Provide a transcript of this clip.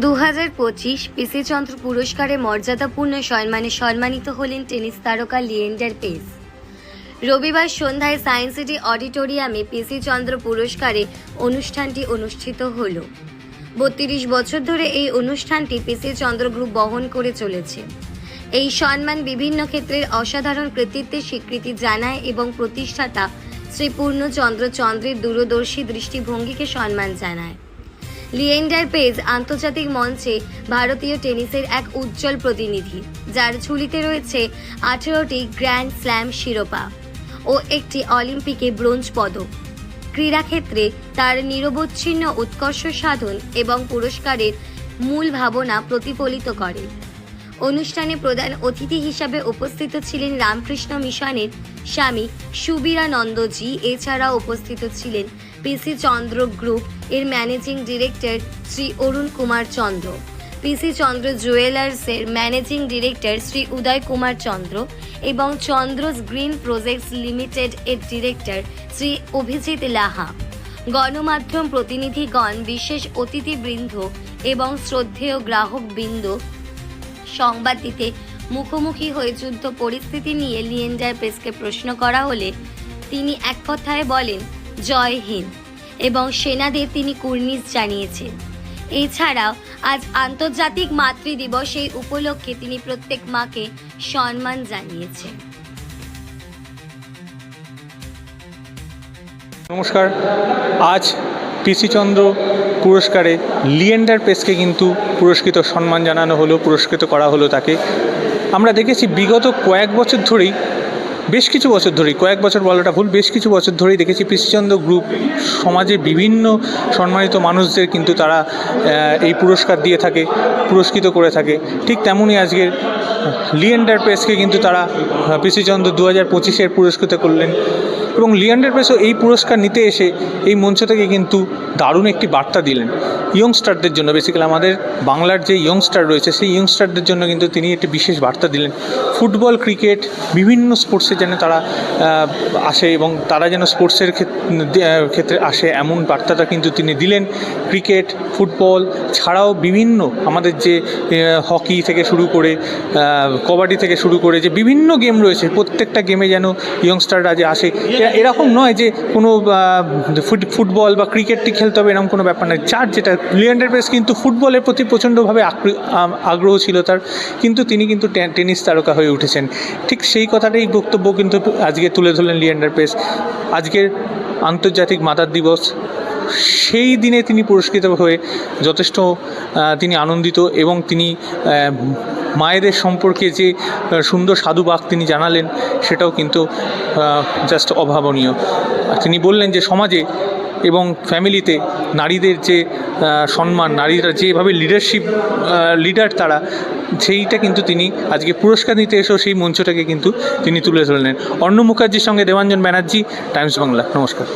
দু হাজার পঁচিশ পিসি চন্দ্র পুরস্কারে মর্যাদাপূর্ণ সম্মানে সম্মানিত হলেন টেনিস তারকা লিয়েন্ডার পেস। রবিবার সন্ধ্যায় সায়েন্স সিটি অডিটোরিয়ামে পিসি চন্দ্র পুরস্কারে অনুষ্ঠানটি অনুষ্ঠিত হল। বত্রিশ বছর ধরে এই অনুষ্ঠানটি পিসি চন্দ্র গ্রুপ বহন করে চলেছে। এই সম্মান বিভিন্ন ক্ষেত্রের অসাধারণ কৃতিত্বের স্বীকৃতি জানায় এবং প্রতিষ্ঠাতা শ্রী পূর্ণচন্দ্র চন্দ্রের দূরদর্শী দৃষ্টিভঙ্গিকে সম্মান জানায়। লিয়েন্ডার পেজ আন্তর্জাতিক মঞ্চে ভারতীয় টেনিসের এক উজ্জ্বল প্রতিনিধি, যার ঝুলিতে রয়েছে আঠেরোটি গ্র্যান্ড স্ল্যাম শিরোপা ও একটি অলিম্পিকে ব্রোঞ্জ পদক। ক্রীড়াক্ষেত্রে তার নিরবচ্ছিন্ন উৎকর্ষ সাধন এবং পুরস্কারের মূল ভাবনা প্রতিফলিত করে। অনুষ্ঠানে প্রধান অতিথি হিসাবে উপস্থিত ছিলেন রামকৃষ্ণ মিশনের স্বামী সুবীরানন্দজি, এছাড়াও উপস্থিত ছিলেন পিসি চন্দ্র গ্রুপ এর managing director Shri Arun Kumar Chandra. PC Chandra জুয়েলার্সের managing director Shri Uday Kumar Chandra এবং চন্দ্রস গ্রিন প্রজেক্টস লিমিটেড এর ডিরেক্টর শ্রী অভিজিৎ লাহা। গণমাধ্যম প্রতিনিধিগণ, বিশেষ অতিথিবৃন্দ এবং শ্রদ্ধেয় গ্রাহকবৃন্দ সংবাদ দিতে মুখোমুখি হয়ে যুদ্ধ পরিস্থিতি নিয়ে লিয়েন্ডার পেসকে প্রশ্ন করা হলে তিনি এক কথায় বলেন জয় হিন্দ। এবং সেনাদের তিনি কুর্নিশ জানিয়েছেন। এছাড়াও, আজ আন্তর্জাতিক মাতৃ দিবস এই উপলক্ষে তিনি প্রত্যেক মাকে সম্মান জানিয়েছেন। নমস্কার। আজ পিসি চন্দ্র পুরস্কারে লিয়েন্ডার পেসকে কিন্তু পুরস্কৃত সম্মান জানানো হলো, পুরস্কৃত করা হলো তাকে। আমরা দেখেছি বিগত কয়েক বছর ধরেই বেশ কিছু বছর ধরেই, কয়েক বছর বলাটা ভুল, বেশ কিছু বছর ধরেই দেখেছি পিসিচন্দ্র গ্রুপ সমাজে বিভিন্ন সম্মানিত মানুষদের কিন্তু তারা এই পুরস্কার দিয়ে থাকে, পুরস্কৃত করে থাকে। ঠিক তেমনই আজকের লিয়েন্ডার প্রেসকে কিন্তু তারা পিসিচন্দ্র দু হাজার পঁচিশের পুরস্কৃত করলেন। এবং লিয়েন্ডার প্রেসও এই পুরস্কার নিতে এসে এই মঞ্চ থেকে কিন্তু দারুণ একটি বার্তা দিলেন। ইয়ংস্টারদের জন্য বেসিক্যালি আমাদের বাংলার যে ইয়ংস্টার রয়েছে, সেই ইয়ংস্টারদের জন্য কিন্তু তিনি একটি বিশেষ বার্তা দিলেন। ফুটবল, ক্রিকেট, বিভিন্ন স্পোর্টসে যেন তারা আসে এবং তারা যেন স্পোর্টসের ক্ষেত্রে আসে এমন বার্তাটা কিন্তু তিনি দিলেন। ক্রিকেট, ফুটবল ছাড়াও বিভিন্ন আমাদের যে হকি থেকে শুরু করে কবাডি থেকে শুরু করে যে বিভিন্ন গেম রয়েছে, প্রত্যেকটা গেমে যেন ইয়ংস্টাররা যে আসে। এরকম নয় যে কোনো ফুটবল বা ক্রিকেটটি খেলতে হবে এরকম কোনো ব্যাপার নয়। যার যেটা লিয়েন্ডার পেস কিন্তু ফুটবলের প্রতি প্রচণ্ডভাবে আগ্র- আগ্রহ ছিল তার, কিন্তু তিনি কিন্তু টেনিস তারকা হয়ে উঠেছেন। ঠিক সেই কথাটাই বক্তব্য কিন্তু আজকে তুলে ধরলেন লিয়েন্ডার পেস। আজকের আন্তর্জাতিক মাতার দিবস, সেই দিনে তিনি পুরস্কৃত হয়ে যথেষ্ট তিনি আনন্দিত এবং তিনি মায়েদের সম্পর্কে যে সুন্দর সাধু বাক তিনি জানালেন, সেটাও কিন্তু জাস্ট অভাবনীয়। তিনি বললেন যে, সমাজে এবং ফ্যামিলিতে নারীদের যে সম্মান, নারীরা যেভাবে লিডারশিপ লিডার তারা, সেইটা কিন্তু তিনি আজকে পুরস্কার নিতে এসেও সেই মঞ্চটাকে কিন্তু তিনি তুলে ধরলেন। অর্ণ মুখার্জির সঙ্গে দেবাঞ্জন ব্যানার্জি টাইমস বাংলা নমস্কার।